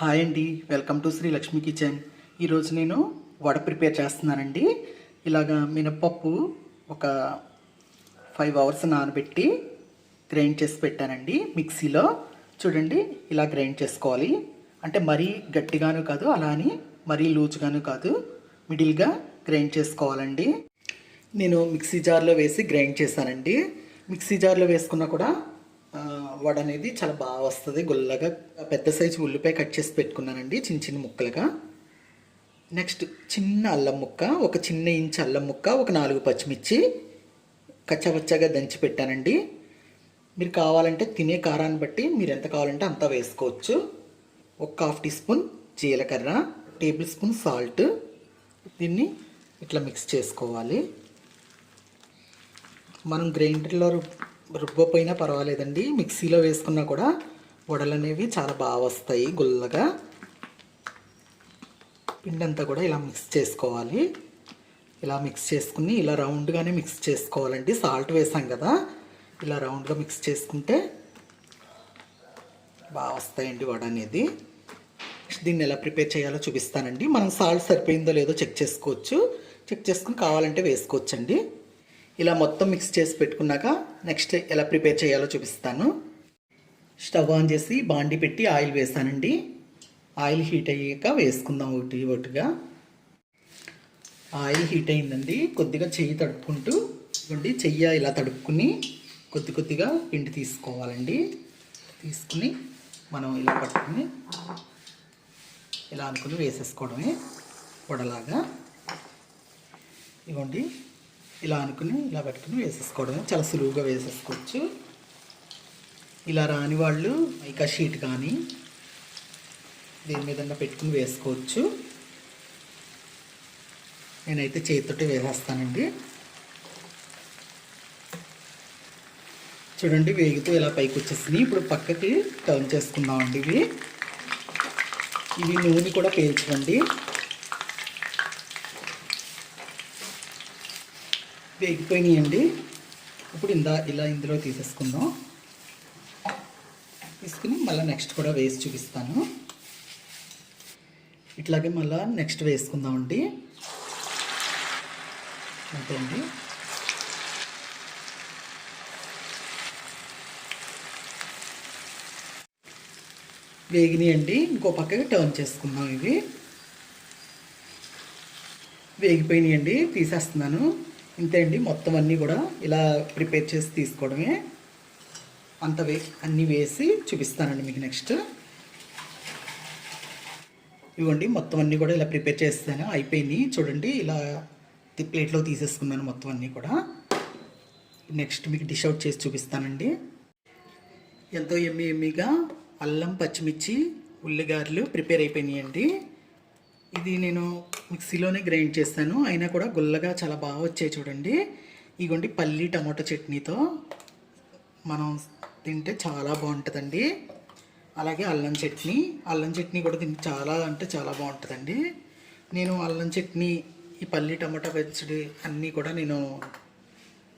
Hi అండి. Welcome to Sri Lakshmi kitchen. ఈరోజు నేను వడ ప్రిపేర్ చేస్తున్నానండి. ఇలాగా మినపప్పు ఒక ఫైవ్ అవర్స్ నానబెట్టి గ్రైండ్ చేసి పెట్టానండి మిక్సీలో. చూడండి ఇలా గ్రైండ్ చేసుకోవాలి. అంటే మరీ గట్టిగాను కాదు అలా అని మరీ లూజ్గాను కాదు. మిడిల్గా గ్రైండ్ చేసుకోవాలండి. నేను మిక్సీ జార్లో వేసి గ్రైండ్ చేశానండి. మిక్సీ జార్లో వేసుకున్నా కూడా వడ అనేది చాలా బాగా వస్తుంది. గుల్లగా పెద్ద సైజు ఉల్లిపాయ కట్ చేసి పెట్టుకున్నానండి చిన్న చిన్న ముక్కలుగా. నెక్స్ట్ చిన్న అల్లం ముక్క ఒక చిన్న ఇంచ్ అల్లం ముక్క ఒక నాలుగు పచ్చిమిర్చి కచ్చపచ్చగా దంచి పెట్టానండి. మీరు కావాలంటే తినే కారాన్ని బట్టి మీరు ఎంత కావాలంటే అంత వేసుకోవచ్చు. ఒక హాఫ్ టీ స్పూన్ జీలకర్ర టేబుల్ స్పూన్ సాల్ట్. దీన్ని ఇట్లా మిక్స్ చేసుకోవాలి. మనం గ్రైండర్లో రుబ్బపోయినా పర్వాలేదండి. మిక్సీలో వేసుకున్నా కూడా వడలు అనేవి చాలా బాగా వస్తాయి గుల్లగా. పిండి అంతా కూడా ఇలా మిక్స్ చేసుకోవాలి. ఇలా మిక్స్ చేసుకుని ఇలా రౌండ్గానే మిక్స్ చేసుకోవాలండి. సాల్ట్ వేసాం కదా ఇలా రౌండ్గా మిక్స్ చేసుకుంటే బాగా వస్తాయండి వడ అనేది దీన్ని ఎలా ప్రిపేర్ చేయాలో చూపిస్తానండి. మనం సాల్ట్ సరిపోయిందో లేదో చెక్ చేసుకోవచ్చు. చెక్ చేసుకుని కావాలంటే వేసుకోవచ్చండి. ఇలా మొత్తం మిక్స్ చేసి పెట్టుకున్నాక నెక్స్ట్ ఎలా ప్రిపేర్ చేయాలో చూపిస్తాను. స్టవ్ ఆన్ చేసి బాండి పెట్టి ఆయిల్ వేసానండి. ఆయిల్ హీట్ అయ్యాక వేసుకుందాం ఒకటి ఒకటిగా. ఆయిల్ హీట్ అయిందండి. కొద్దిగా చెయ్యి తడుపుకుంటూ ఇవ్వండి చెయ్యి ఇలా తడుపుకుని కొద్ది కొద్దిగా పిండి తీసుకోవాలండి. తీసుకుని మనం ఇలా పట్టుకుని ఇలా అనుకుని వేసేసుకోవడమే వడలాగా. ఇవ్వండి ఇలా అనుకుని ఇలా పెట్టుకుని వేసేసుకోవడం చాలా సులువుగా వేసేసుకోవచ్చు. ఇలా రాని వాళ్ళు ఇక షీట్ కానీ దీని మీద పెట్టుకుని వేసుకోవచ్చు. నేనైతే చేతితోటి వేసేస్తానండి. చూడండి వేగుతూ ఇలా పైకి వచ్చేసినాయి ఇప్పుడు పక్కకి టర్న్ చేసుకుందామండి ఇవి. ఇవి నూనె కూడా పేల్చుకోండి. వేగిపోయినాయండి. ఇప్పుడు ఇందా ఇలా ఇందులో తీసేసుకుందాం. తీసుకుని మళ్ళీ నెక్స్ట్ కూడా వేసి చూపిస్తాను. ఇట్లాగే మళ్ళీ నెక్స్ట్ వేసుకుందామండి. అంతే అండి వేగినాయండి. ఇంకో పక్కకి టర్న్ చేసుకుందాం ఇవి. వేగిపోయినాయండి. తీసేస్తున్నాను. ఇంతే అండి. మొత్తం అన్నీ కూడా ఇలా ప్రిపేర్ చేసి తీసుకోవడమే. అంత వే అన్నీ వేసి చూపిస్తానండి మీకు నెక్స్ట్. ఇవ్వండి. మొత్తం అన్నీ కూడా ఇలా ప్రిపేర్ చేస్తాను. అయిపోయినాయి చూడండి ఇలా తి- ప్లేట్లో తీసేసుకున్నాను మొత్తం అన్నీ కూడా. నెక్స్ట్ మీకు డిష్ అవుట్ చేసి చూపిస్తానండి. ఎంతో ఎమ్మి ఎమ్మిగా అల్లం పచ్చిమిర్చి ఉల్లిగారెలు ప్రిపేర్ అయిపోయినాయండి. ఇది నేను మిక్సీలోనే గ్రైండ్ చేస్తాను. అయినా కూడా గుల్లగా చాలా బాగా వచ్చాయి చూడండి. ఇగోండి పల్లి టమాటో చట్నీతో మనం తింటే చాలా బాగుంటుందండి. అలాగే అల్లం చట్నీ. అల్లం చట్నీ కూడా తింటే చాలా అంటే చాలా బాగుంటుందండి. నేను అల్లం చట్నీ ఈ పల్లి టమాటా పచ్చడి అన్నీ కూడా నేను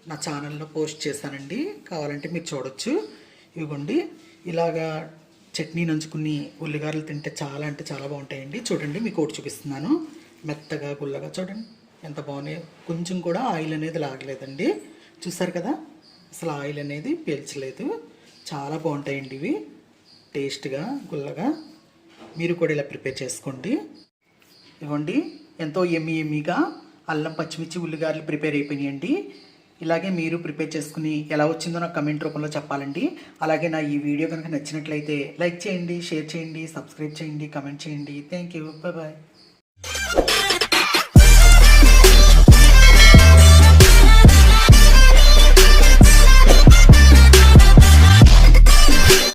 నా ఛానల్లో పోస్ట్ చేశానండి కావాలంటే మీరు చూడొచ్చు. ఇవ్వండి ఇలాగా చట్నీ నంచుకుని ఉల్లిగారలు తింటే చాలా అంటే చాలా బాగుంటాయండి. చూడండి మీకు ఒకటి చూపిస్తున్నాను. మెత్తగా గుల్లగా చూడండి ఎంత బాగున్నాయి. కొంచెం కూడా ఆయిల్ అనేది లాగలేదండి. చూసారు కదా అసలు ఆయిల్ అనేది పీల్చలేదు. చాలా బాగుంటాయండి ఇవి. టేస్ట్గా గుల్లగా. మీరు కూడా ఇలా ప్రిపేర్ చేసుకోండి. ఇవ్వండి. ఎంతో ఎమ్మి ఎమ్మిగా అల్లం పచ్చిమిర్చి ఉల్లిగారలు ప్రిపేర్ అయిపోయినాయండి. ఇలాగే మీరు ప్రిపేర్ చేసుకుని ఎలా వచ్చిందో నాకు కమెంట్ రూపంలో చెప్పాలండి. అలాగే నా ఈ వీడియో కనుక నచ్చినట్లయితే లైక్ చేయండి షేర్ చేయండి సబ్స్క్రైబ్ చేయండి కమెంట్ చేయండి. Thank you. బాయ్